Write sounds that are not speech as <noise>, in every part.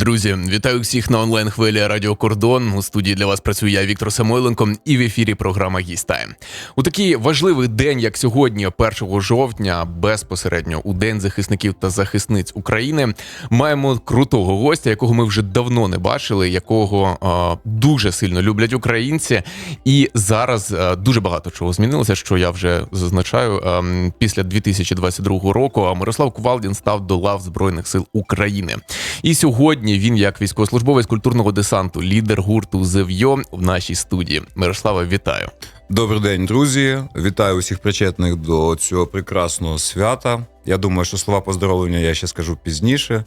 Друзі, вітаю всіх на онлайн хвилі Радіо Кордон. У студії для вас працюю я, Віктор Самойленко, і в ефірі програма «Гістайм». У такий важливий день, як сьогодні, 1 жовтня, безпосередньо у День захисників та захисниць України, маємо крутого гостя, якого ми вже давно не бачили, якого е, дуже сильно люблять українці. І зараз е, дуже багато чого змінилося, що я вже зазначаю. Е, після 2022 року Мирослав Кувалдін став до лав Збройних сил України. І сьогодні він, як військовослужбовець культурного десанту, лідер гурту Зев'йо в нашій студії. Мирослава, вітаю. Добрий день, друзі. Вітаю усіх причетних до цього прекрасного свята. Я думаю, що слова поздоровлення я ще скажу пізніше,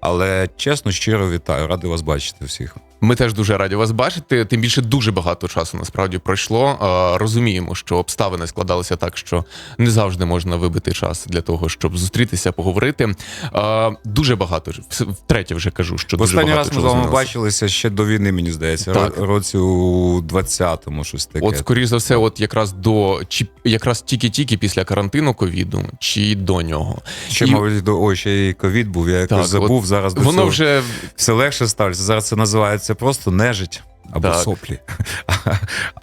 але чесно, щиро вітаю. Радий вас бачити всіх. Ми теж дуже раді вас бачити. Тим більше дуже багато часу насправді пройшло. Розуміємо, що обставини складалися так, що не завжди можна вибити час для того, щоб зустрітися, поговорити. Дуже багато втретє вже кажу, що дуже останній багато раз ми з вами бачилися ще до війни, мені здається, Так. ро- році у 20-му, щось таке. От, скоріш за все, от якраз до чи якраз тільки-тільки після карантину ковіду, чи до нього. Ще, і- мабуть, до ой, ще і ковід був. Я якось забув. Зараз до Воно цього вже все легше ставиться. Зараз це називається просто нежить або Так. соплі. <laughs>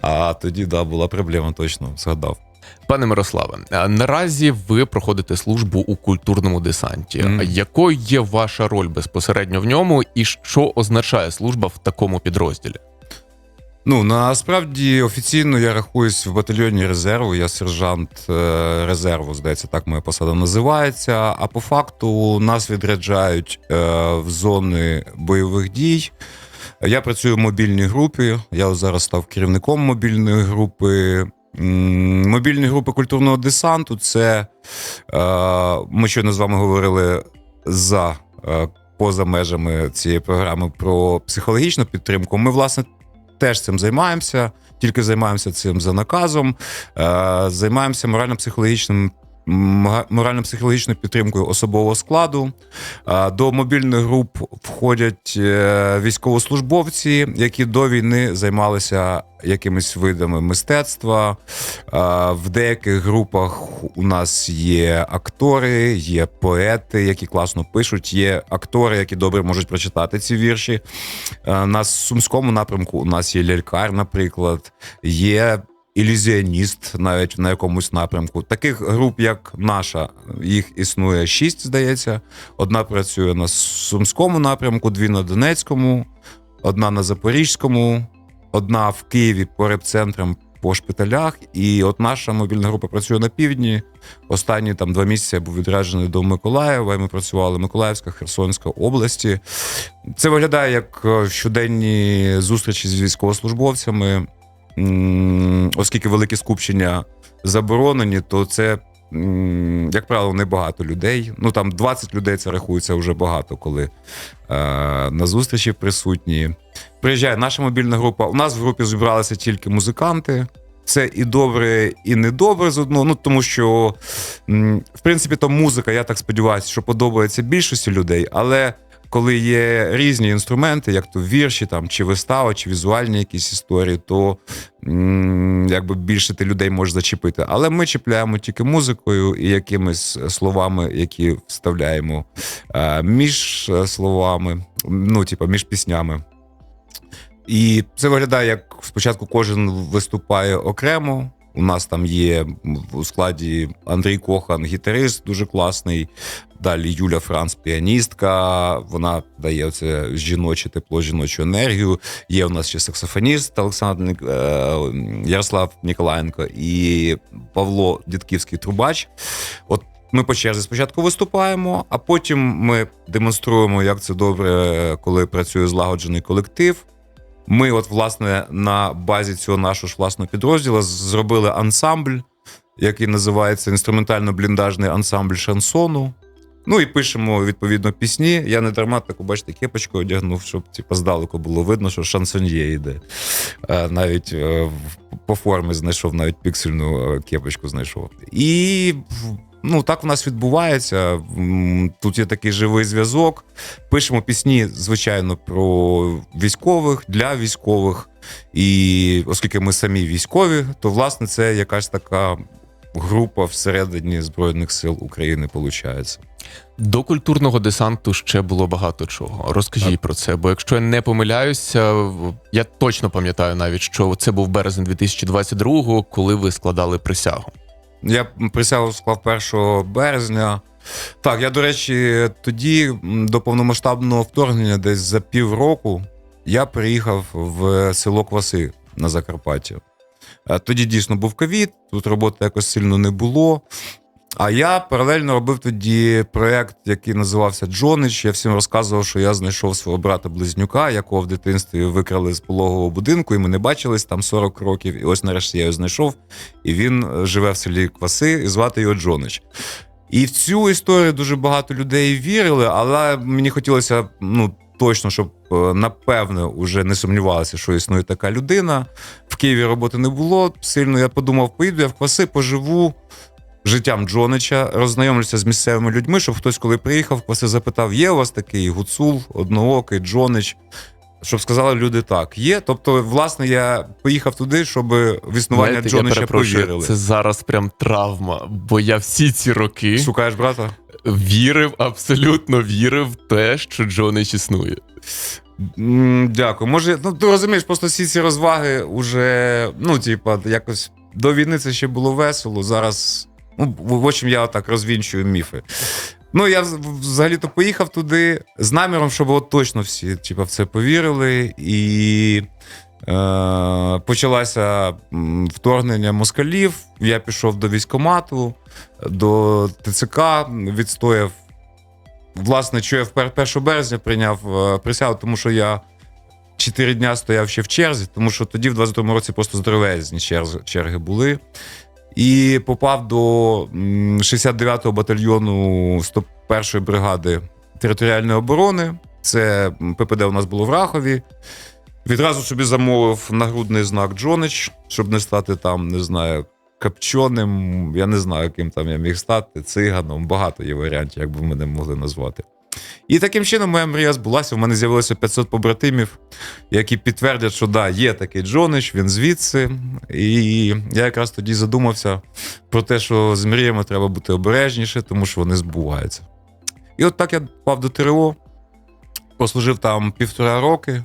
А тоді да, була проблема, точно згадав. Пане Мирославе, а наразі ви проходите службу у культурному десанті. Мгм. А Якою є ваша роль безпосередньо в ньому, і що означає служба в такому підрозділі? Ну насправді офіційно я рахуюсь в батальйоні резерву. Я сержант е, резерву, здається, так моя посада називається. А по факту нас відряджають е, в зони бойових дій. Я працюю в мобільній групі. Я зараз став керівником мобільної групи. Мобільні групи культурного десанту це е, ми щойно з вами говорили за е, поза межами цієї програми про психологічну підтримку. Ми, власне, теж цим займаємося, тільки займаємося цим за наказом. Е, займаємося морально-психологічним. Морально-психологічною підтримкою особового складу. До мобільних груп входять е, військовослужбовці, які до війни займалися якимись видами мистецтва. В деяких групах у нас є актори, є поети, які класно пишуть, є актори, які добре можуть прочитати ці вірші. На сумському напрямку у нас є лялькар, наприклад, є ілюзіоніст навіть на якомусь напрямку. Таких груп, як наша, їх існує шість, здається. Одна працює на сумському напрямку, дві на Донецькому, одна на Запорізькому, одна в Києві по репцентрам. По шпиталях, і от наша мобільна група працює на півдні. Останні там два місяці я був відряджений до Миколаєва. і Ми працювали Миколаївська, Херсонська області. Це виглядає як е, щоденні зустрічі з військовослужбовцями. Оскільки великі скупчення заборонені, то це, як правило, небагато людей. Ну там 20 людей це рахується вже багато, коли е, на зустрічі присутні. Приїжджає наша мобільна група. У нас в групі зібралися тільки музиканти. Це і добре, і недобре з одного. Ну тому що, в принципі, то музика, я так сподіваюся, що подобається більшості людей, але коли є різні інструменти, як то вірші, там чи вистава, чи візуальні якісь історії, то якби більше ти людей можеш зачепити. Але ми чіпляємо тільки музикою і якимись словами, які вставляємо е, між е, словами, ну, типу, між піснями. І це виглядає, як спочатку кожен виступає окремо. У нас там є у складі Андрій Кохан, гітарист, дуже класний. Далі Юля Франц, піаністка. Вона дає оце жіноче тепло, жіночу енергію. Є у нас ще саксофоніст Олександр е, Ярослав Ніколаєнко і Павло Дідківський трубач. От ми по черзі спочатку виступаємо, а потім ми демонструємо, як це добре, коли працює злагоджений колектив. Ми, от, власне, на базі цього нашого ж власного підрозділу зробили ансамбль, який називається інструментально-бліндажний ансамбль шансону. Ну і пишемо відповідно пісні. Я не дарма таку, бачите, кепочку одягнув, щоб типу, здалеку було видно, що шансоньє йде. Е, Навіть е, по формі знайшов, навіть піксельну е, кепочку знайшов. І ну, так в нас відбувається. Тут є такий живий зв'язок. Пишемо пісні, звичайно, про військових для військових. І оскільки ми самі військові, то власне це якась така група всередині Збройних сил України, виходить. До культурного десанту ще було багато чого. Розкажіть про це, бо якщо я не помиляюся, я точно пам'ятаю навіть, що це був березень 2022-го, коли ви складали присягу. Я присягу склав 1 березня. Так, я, до речі, тоді до повномасштабного вторгнення, десь за півроку, я приїхав в село Кваси на Закарпаття. Е, Тоді дійсно був ковід, тут роботи якось сильно не було. А я паралельно робив тоді проєкт, який називався Джонич. Я всім розказував, що я знайшов свого брата близнюка, якого в дитинстві викрали з пологового будинку, і ми не бачились там 40 років. І ось нарешті я його знайшов. І він е, живе в селі Кваси, і звати його Джонич. І в цю історію дуже багато людей вірили, але мені хотілося ну, точно, щоб е, напевне вже не сумнівалися, що існує така людина. В Києві роботи не було. Сильно я подумав, поїду я в Кваси, поживу життям Джонича, роззнайомлюся з місцевими людьми, щоб хтось, коли приїхав, в Кваси запитав: є у вас такий гуцул, одноокий, Джонич? Щоб сказали люди так, є. Тобто, власне, я поїхав туди, щоб в існування Знаєте, Джонича перепрошую, повірили. це зараз прям травма, бо я всі ці роки Шукаєш брата? вірив, абсолютно вірив в те, що Джонич існує. Дякую. Може, ну ти розумієш, просто всі ці розваги уже, ну, типа, якось до війни це ще було весело. Зараз, ну, в общем, я так розвінчую міфи. Ну, я взагалі-то поїхав туди з наміром, щоб от точно всі типа, в це повірили. І е, почалося вторгнення москалів. Я пішов до військкомату, до ТЦК, відстояв власне, що я в 1 березня прийняв е, присягу, тому що я 4 дня стояв ще в черзі, тому що тоді, в 22-му році, просто здоровезні черги були. І попав до 69-го батальйону 101-ї бригади територіальної оборони. Це ППД у нас було в Рахові. Відразу собі замовив нагрудний знак Джонич, щоб не стати там, не знаю, капчоним. Я не знаю, яким там я міг стати, циганом. Багато є варіантів, як би мене могли назвати. І таким чином моя мрія збулася. У мене з'явилося 500 побратимів, які підтвердять, що да, є такий Джонич, він звідси. І я якраз тоді задумався про те, що з мріями треба бути обережніше, тому що вони збуваються. І от так я попав до ТРО, послужив там півтора роки,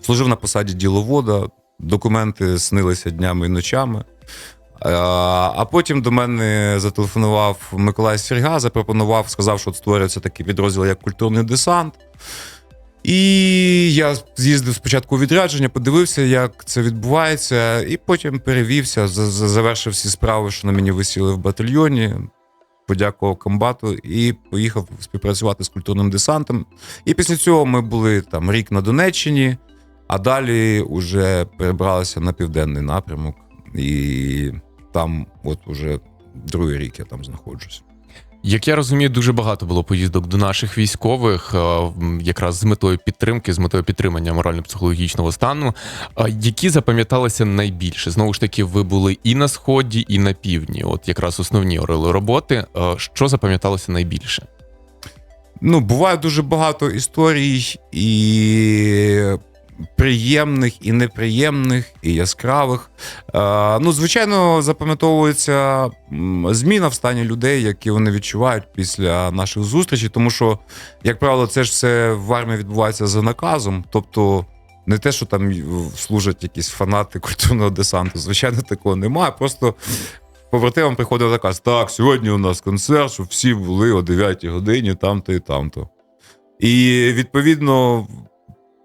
служив на посаді діловода, документи снилися днями і ночами. Е, А потім до мене зателефонував Миколай Сірга, запропонував, сказав, що от створюється такий підрозділ, як культурний десант. І я з'їздив спочатку у відрядження, подивився, як це відбувається, і потім перевівся, за- за- завершив всі справи, що на мені висіли в батальйоні. Подякував комбату і поїхав співпрацювати з культурним десантом. І після цього ми були там рік на Донеччині, а далі вже перебралися на південний напрямок. І там, от уже другий рік я там знаходжусь. Як я розумію, дуже багато було поїздок до наших військових, е, якраз з метою підтримки, з метою підтримання морально-психологічного стану. Які запам'яталися найбільше? Знову ж таки, ви були і на сході, і на півдні. От якраз основні орели роботи. Е, Що запам'яталося найбільше? Ну, буває дуже багато історій і приємних, і неприємних, і яскравих. Е, ну, звичайно, запам'ятовується зміна в стані людей, які вони відчувають після наших зустрічей, тому що, як правило, це ж все в армії відбувається за наказом. Тобто. Не те, що там служать якісь фанати культурного десанту. Звичайно, такого немає. Просто побратимам приходив наказ: так, сьогодні у нас концерт, щоб всі були о 9 годині, там-то і там-то. І відповідно.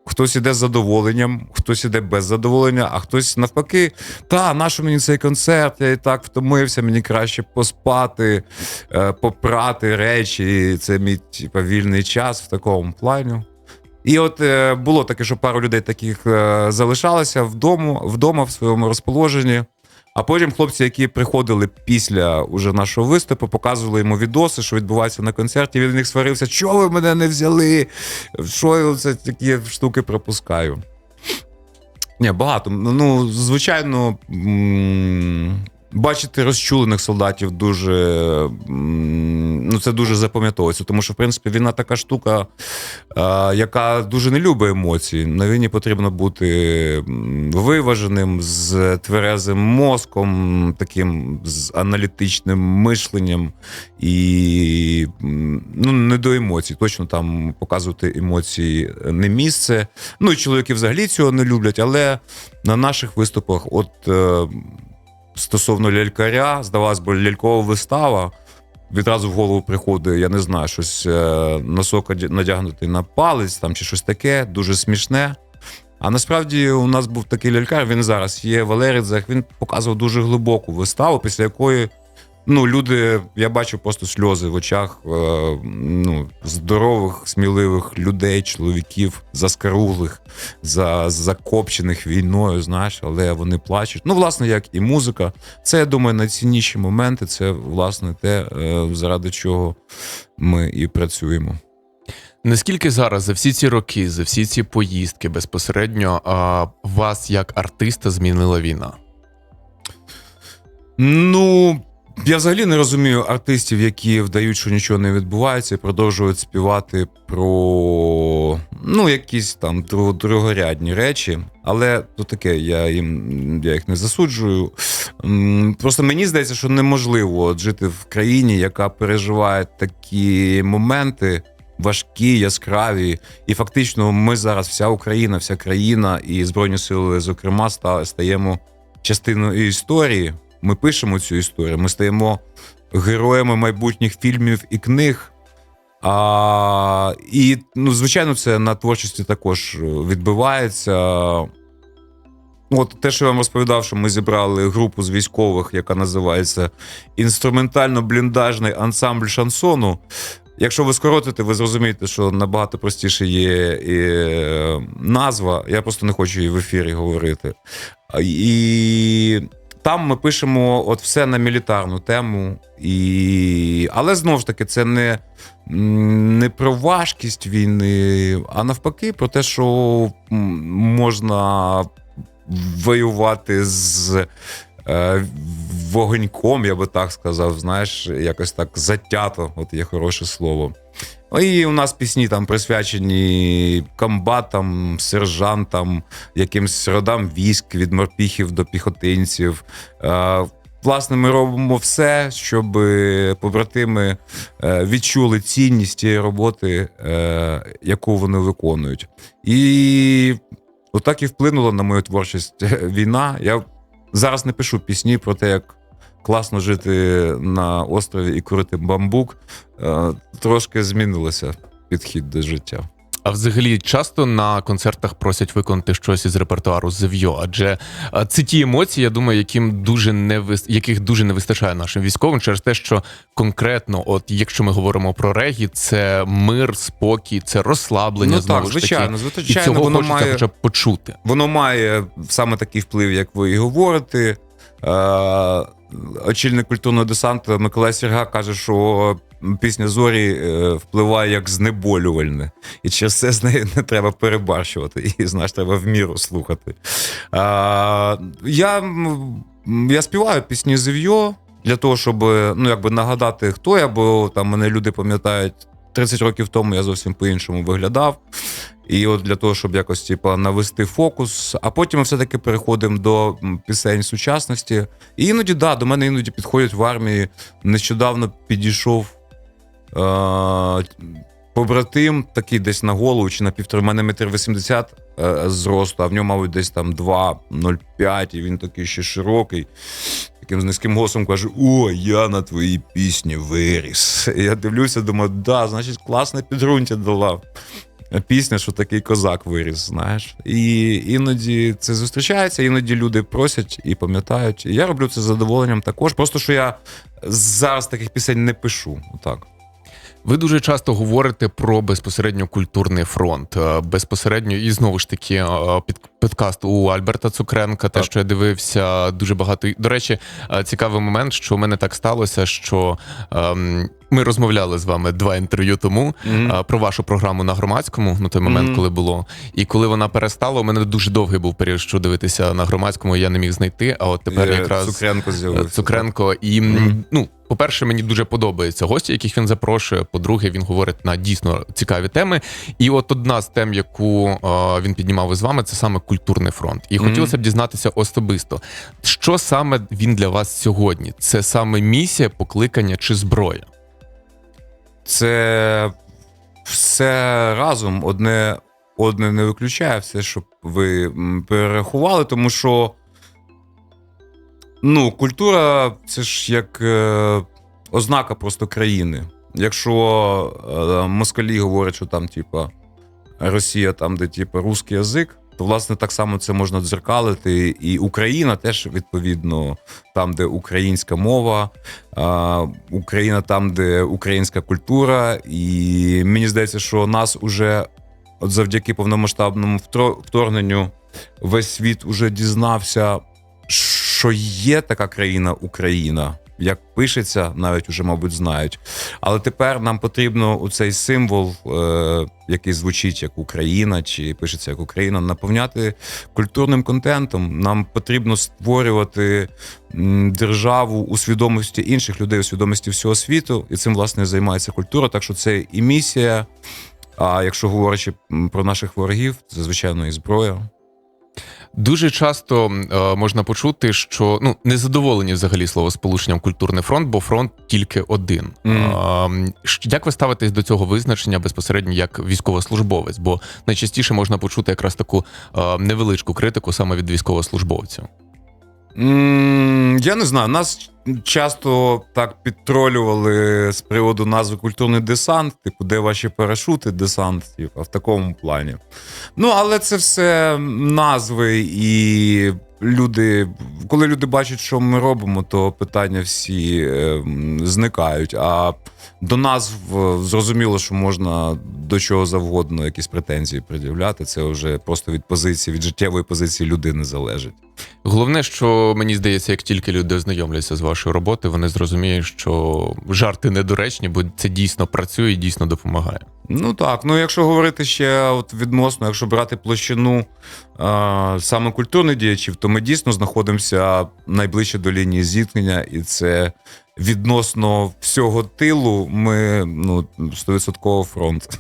Хтось іде з задоволенням, хтось іде без задоволення, а хтось навпаки, та нащо мені цей концерт? Я і так втомився, мені краще поспати, е, попрати речі. Це мій типу, вільний час в такому плані. І от е, було таке, що пару людей таких е, залишалося вдома, вдома в своєму розположенні. А потім хлопці, які приходили після уже нашого виступу, показували йому відоси, що відбувається на концерті. Він в них сварився, що ви мене не взяли? Що я це такі штуки пропускаю? Ні, багато. Ну, звичайно, бачити розчулених солдатів дуже ну, це дуже запам'ятовується, тому що, в принципі, війна така штука, яка дуже не любить емоції. На війні потрібно бути виваженим, з тверезим мозком, таким з аналітичним мишленням і ну, не до емоцій. Точно там показувати емоції не місце. Ну і чоловіки взагалі цього не люблять, але на наших виступах, от е, стосовно лялькаря, здавалось би, лялькова вистава. Відразу в голову приходить, я не знаю, щось е, носок надягнутий на палець там чи щось таке, дуже смішне. А насправді у нас був такий лялькар, він зараз є в Алерідзах, він показував дуже глибоку виставу, після якої ну, люди, я бачу просто сльози в очах е, ну, здорових, сміливих людей, чоловіків, заскаруглих, за, закопчених війною, знаєш, але вони плачуть. Ну, власне, як і музика. Це, я думаю, найцінніші моменти. Це, власне, те, е, заради чого ми і працюємо. Наскільки зараз за всі ці роки, за всі ці поїздки безпосередньо а, вас як артиста змінила війна? Ну, я взагалі не розумію артистів, які вдають, що нічого не відбувається, і продовжують співати про ну, якісь там другорядні речі. Але то таке, я їм я їх не засуджую. Просто мені здається, що неможливо жити в країні, яка переживає такі моменти. Важкі, яскраві, і фактично ми зараз, вся Україна, вся країна і Збройні сили, зокрема, стаємо частиною історії. Ми пишемо цю історію, ми стаємо героями майбутніх фільмів і книг. А, і, ну, звичайно, це на творчості також відбувається. От те, що я вам розповідав, що ми зібрали групу з військових, яка називається інструментально-бліндажний ансамбль шансону. Якщо ви скоротите, ви зрозумієте, що набагато простіше є і, е, назва. Я просто не хочу її в ефірі говорити. І там ми пишемо от все на мілітарну тему. І... Але знову ж таки, це не, не про важкість війни, а навпаки, про те, що можна воювати з. е, Вогоньком, я би так сказав, знаєш, якось так затято, от є хороше слово. Ну, І у нас пісні там присвячені комбатам, сержантам, якимсь родам військ від морпіхів до піхотинців. Е, Власне, ми робимо все, щоб побратими е, відчули цінність тієї роботи, е, яку вони виконують. І отак і вплинула на мою творчість війна. Я зараз не пишу пісні про те, як класно жити на острові і курити бамбук. Е, Трошки змінилося підхід до життя. А взагалі часто на концертах просять виконати щось із репертуару Зев'йо, адже це ті емоції, я думаю, яким дуже не вис... яких дуже не вистачає нашим військовим через те, що конкретно, от якщо ми говоримо про регі, це мир, спокій, це розслаблення. ну знову так, ж таки. звичайно, І звичайно, цього воно хочеться має хоча б почути. воно має саме такий вплив, як ви і говорите. Е, очільник культурного десанту Миколай Серга каже, що пісня Зорі е, впливає як знеболювальне. І через це з нею не треба перебарщувати. І знаєш, треба в міру слухати. Е, я, я співаю пісні Зев'йо для того, щоб ну, якби нагадати, хто я, бо там мене люди пам'ятають. 30 років тому я зовсім по-іншому виглядав. І от для того, щоб якось типу, навести фокус, а потім ми все-таки переходимо до пісень сучасності. І іноді, да, до мене іноді підходять в армії. Нещодавно підійшов е- побратим, такий десь на голову чи на півтора, в мене метр вісімдесят е, зросту, а в ньому, мабуть, десь там 2,05, і він такий ще широкий. Таким з низьким голосом каже: О, я на твоїй пісні виріс. І я дивлюся, думаю, да, значить, класне підґрунтя дала пісня, що такий козак виріс, знаєш. І іноді це зустрічається, іноді люди просять і пам'ятають. І я роблю це з задоволенням також. Просто що я зараз таких пісень не пишу. Отак. Ви дуже часто говорите про безпосередньо культурний фронт, Е, безпосередньо і знову ж таки е, під подкаст у Альберта Цукренка, те, Так. що я дивився, дуже багато. До речі, е, цікавий момент, що у мене так сталося, що ем, ми розмовляли з вами два інтерв'ю тому е, про вашу програму на громадському на той момент, Мгм. коли було. І коли вона перестала, у мене дуже довгий був період, що дивитися на громадському, я не міг знайти. А от тепер Е, якраз Цукренко з'явився. Цукренко. І Мгм. ну, по-перше, мені дуже подобаються гості, яких він запрошує. По-друге, він говорить на дійсно цікаві теми. І от одна з тем, яку е, він піднімав із вами, це саме культурний фронт. І Мгм. хотілося б дізнатися особисто, що саме він для вас сьогодні? Це саме місія, покликання чи зброя? Це все разом одне, одне не виключає, все, щоб ви перерахували, тому що ну, культура це ж як е, ознака просто країни. Якщо е, москалі говорять, що там, типа, Росія там, де типа русський язик, то власне так само це можна дзеркалити. І Україна теж відповідно там, де українська мова, Україна там, де українська культура. І мені здається, що нас уже от завдяки повномасштабному вторгненню весь світ уже дізнався, що є така країна Україна. Як пишеться, навіть уже, мабуть, знають. Але тепер нам потрібно у цей символ, е, який звучить як Україна, чи пишеться як Україна, наповняти культурним контентом. Нам потрібно створювати державу у свідомості інших людей, у свідомості всього світу, і цим власне займається культура. Так що це і місія. А якщо говорячи про наших ворогів, це звичайно і зброя. Дуже часто е, можна почути, що ну незадоволені взагалі словосполученням культурний фронт, бо фронт тільки один. Mm. Е, як ви ставитесь до цього визначення безпосередньо як військовослужбовець? Бо найчастіше можна почути якраз таку е, невеличку критику саме від військовослужбовців. Я не знаю. Нас часто так підтролювали з приводу назви культурний десант, типу, де ваші парашути, десант, типу, в такому плані. Ну, але це все назви, і люди, коли люди бачать, що ми робимо, то питання всі е, зникають. А до назв е, зрозуміло, що можна до чого завгодно якісь претензії пред'являти. Це вже просто від позиції, від життєвої позиції людини залежить. Головне, що мені здається, як тільки люди ознайомляться з вашою роботою, вони зрозуміють, що жарти недоречні, бо це дійсно працює і дійсно допомагає. Ну так, ну якщо говорити ще от відносно, якщо брати площину е, саме культурних діячів, то ми дійсно знаходимося найближче до лінії зіткнення, і це відносно всього тилу. Ми ну 100% фронт.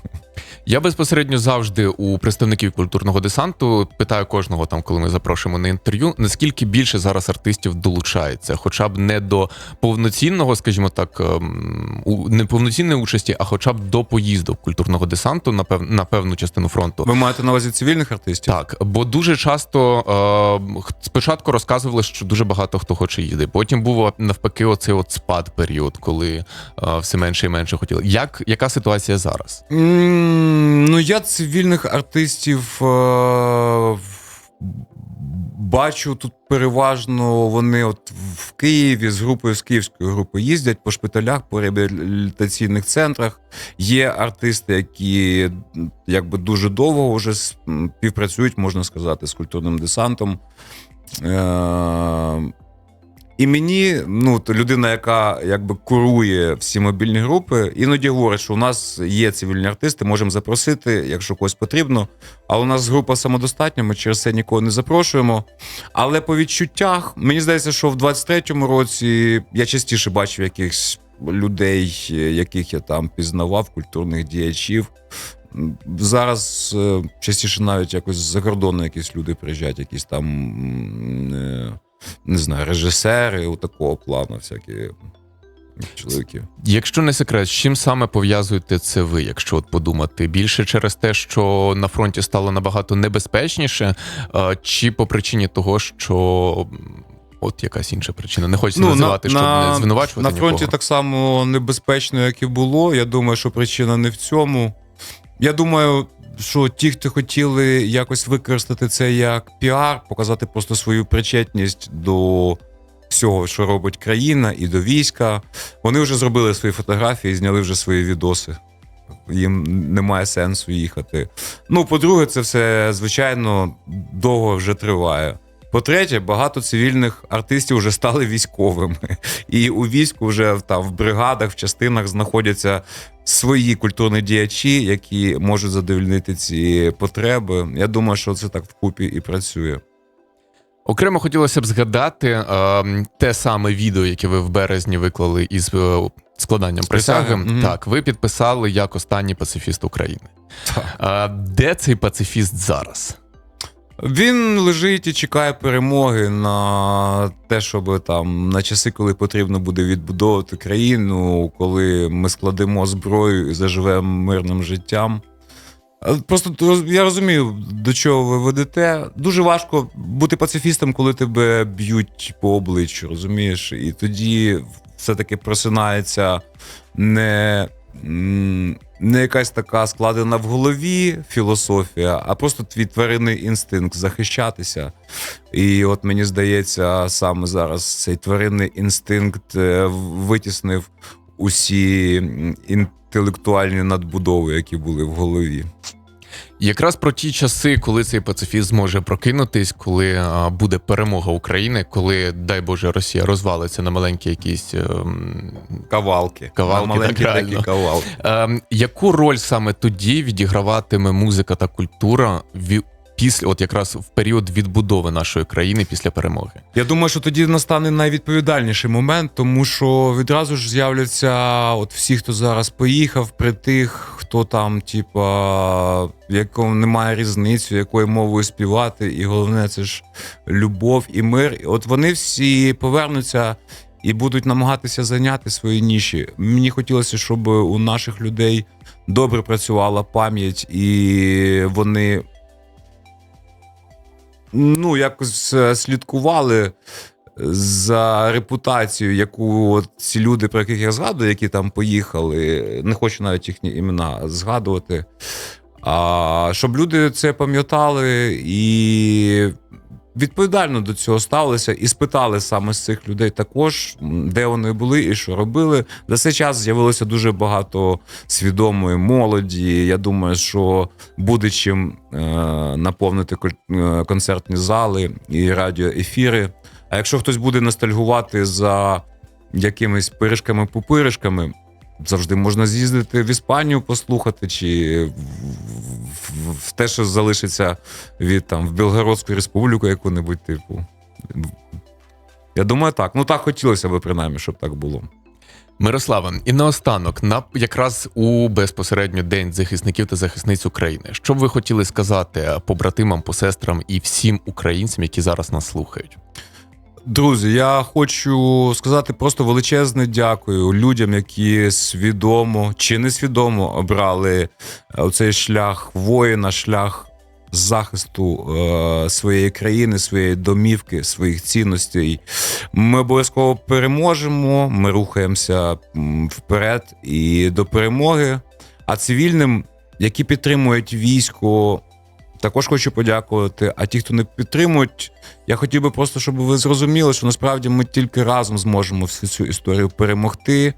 Я безпосередньо завжди у представників культурного десанту питаю кожного там, коли ми запрошуємо на інтерв'ю, наскільки більше зараз артистів долучається, хоча б не до повноцінного, скажімо так, ем, у- не повноцінної участі, а хоча б до поїзду культурного десанту на пев, на певну частину фронту. Ви маєте на увазі цивільних артистів? Так, бо дуже часто е, спочатку розказували, що дуже багато хто хоче їздити. Потім був навпаки оцей от спад період, коли е, все менше і менше хотіли. Як яка ситуація зараз? М, Ну, я цивільних артистів е, бачу тут переважно вони от в Києві з групою з київської групи їздять по шпиталях, по реабілітаційних центрах. Є артисти, які якби дуже довго вже співпрацюють, можна сказати, з культурним десантом. Е, і мені, ну, людина, яка якби курує всі мобільні групи, іноді говорить, що у нас є цивільні артисти, можемо запросити, якщо когось потрібно. А у нас група самодостатня, ми через це нікого не запрошуємо. Але по відчуттях, мені здається, що в 23-му році я частіше бачив якихось людей, яких я там пізнавав, культурних діячів. Зараз е, частіше навіть якось з-за кордону якісь люди приїжджають, якісь там. Не знаю, режисери у такого плану, всякі чоловіки. Якщо не секрет, з чим саме пов'язуєте це ви, якщо от подумати? Більше через те, що на фронті стало набагато небезпечніше, е, чи по причині того, що от якась інша причина? Не хочеться називати, щоб не звинувачувати. на фронті нікого. так само небезпечно, як і було. Я думаю, що причина не в цьому. Я думаю, що ті, хто хотіли якось використати це як піар, показати просто свою причетність до всього, що робить країна, і до війська. Вони вже зробили свої фотографії, зняли вже свої відоси їм немає сенсу їхати. Ну, по-друге, це все звичайно довго вже триває. По-третє, багато цивільних артистів вже стали військовими, і у війську вже там в бригадах, в частинах знаходяться свої культурні діячі, які можуть задовольнити ці потреби. Я думаю, що це так вкупі і працює. Окремо хотілося б згадати е, те саме відео, яке ви в березні виклали із е, складанням присяги. мгм. Так, ви підписали як останній пацифіст України. Так. А де цей пацифіст зараз? Він лежить і чекає перемоги на те, щоб там на часи, коли потрібно буде відбудовувати країну, коли ми складемо зброю і заживемо мирним життям. Просто я розумію, до чого ви ведете. Дуже важко бути пацифістом, коли тебе б'ють по обличчю, розумієш? І тоді все-таки просинається не, не якась така складена в голові філософія, а просто твій тваринний інстинкт захищатися. І от мені здається, саме зараз цей тваринний інстинкт е, витіснив усі інтелектуальні надбудови, які були в голові. Якраз про ті часи, коли цей пацифіст зможе прокинутись, коли буде перемога України, коли, дай Боже, Росія розвалиться на маленькі якісь. ем, Кавалки. Кавалки, На маленькі так, такі кавалки. Ем, яку роль саме тоді відіграватиме музика та культура ві- після, от якраз в період відбудови нашої країни після перемоги? Я думаю, що тоді настане найвідповідальніший момент, тому що відразу ж з'являться от всі, хто зараз поїхав, при тих, хто там, типа, якому немає різниці, якою мовою співати, і головне це ж любов і мир. От вони всі повернуться. І будуть намагатися зайняти свої ніші. Мені хотілося, щоб у наших людей добре працювала пам'ять, і вони ну, якось е, слідкували за репутацією, яку от ці люди, про яких я згадую, які там поїхали, не хочу навіть їхні імена згадувати. А щоб люди це пам'ятали і відповідально до цього ставилися і спитали саме з цих людей також, де вони були і що робили. За цей час з'явилося дуже багато свідомої молоді. Я думаю, що буде чим е, наповнити е, концертні зали і радіоефіри. А якщо хтось буде ностальгувати за якимись пиришками-пупиришками, завжди можна з'їздити в Іспанію послухати, чи в, в, те, що залишиться від там в Білгородську республіку, яку-небудь типу. Я думаю, так. Ну так хотілося б принаймні, щоб так було. Мирослава, і наостанок, на якраз у безпосередньо день захисників та захисниць України. Що б ви хотіли сказати побратимам, посестрам і всім українцям, які зараз нас слухають? Друзі, я хочу сказати просто величезне дякую людям, які свідомо чи несвідомо обрали е, цей шлях воїна, шлях захисту е, своєї країни, своєї домівки, своїх цінностей. Ми обов'язково переможемо. Ми рухаємося вперед і до перемоги. А цивільним, які підтримують військо, також хочу подякувати. А ті, хто не підтримують, я хотів би просто, щоб ви зрозуміли, що насправді ми тільки разом зможемо всю цю історію перемогти,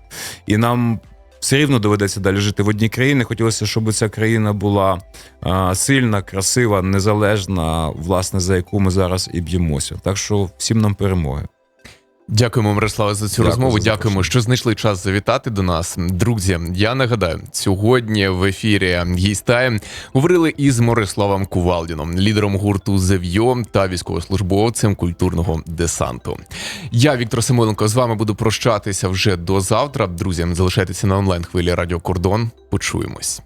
і нам все рівно доведеться далі жити в одній країні. Хотілося, щоб ця країна була сильна, красива, незалежна, власне, за яку ми зараз і б'ємося. Так що всім нам перемоги. Дякуємо, Мирослава, за цю Дякую розмову. за Дякуємо, що знайшли час завітати до нас. Друзі, я нагадаю, сьогодні в ефірі «Гейстайм» говорили із Мориславом Кувалдіном, лідером гурту «Зев'йо» та військовослужбовцем культурного десанту. Я, Віктор Самойленко, з вами буду прощатися вже до завтра. Друзі, залишайтеся на онлайн хвилі Радіо Кордон. Почуємось.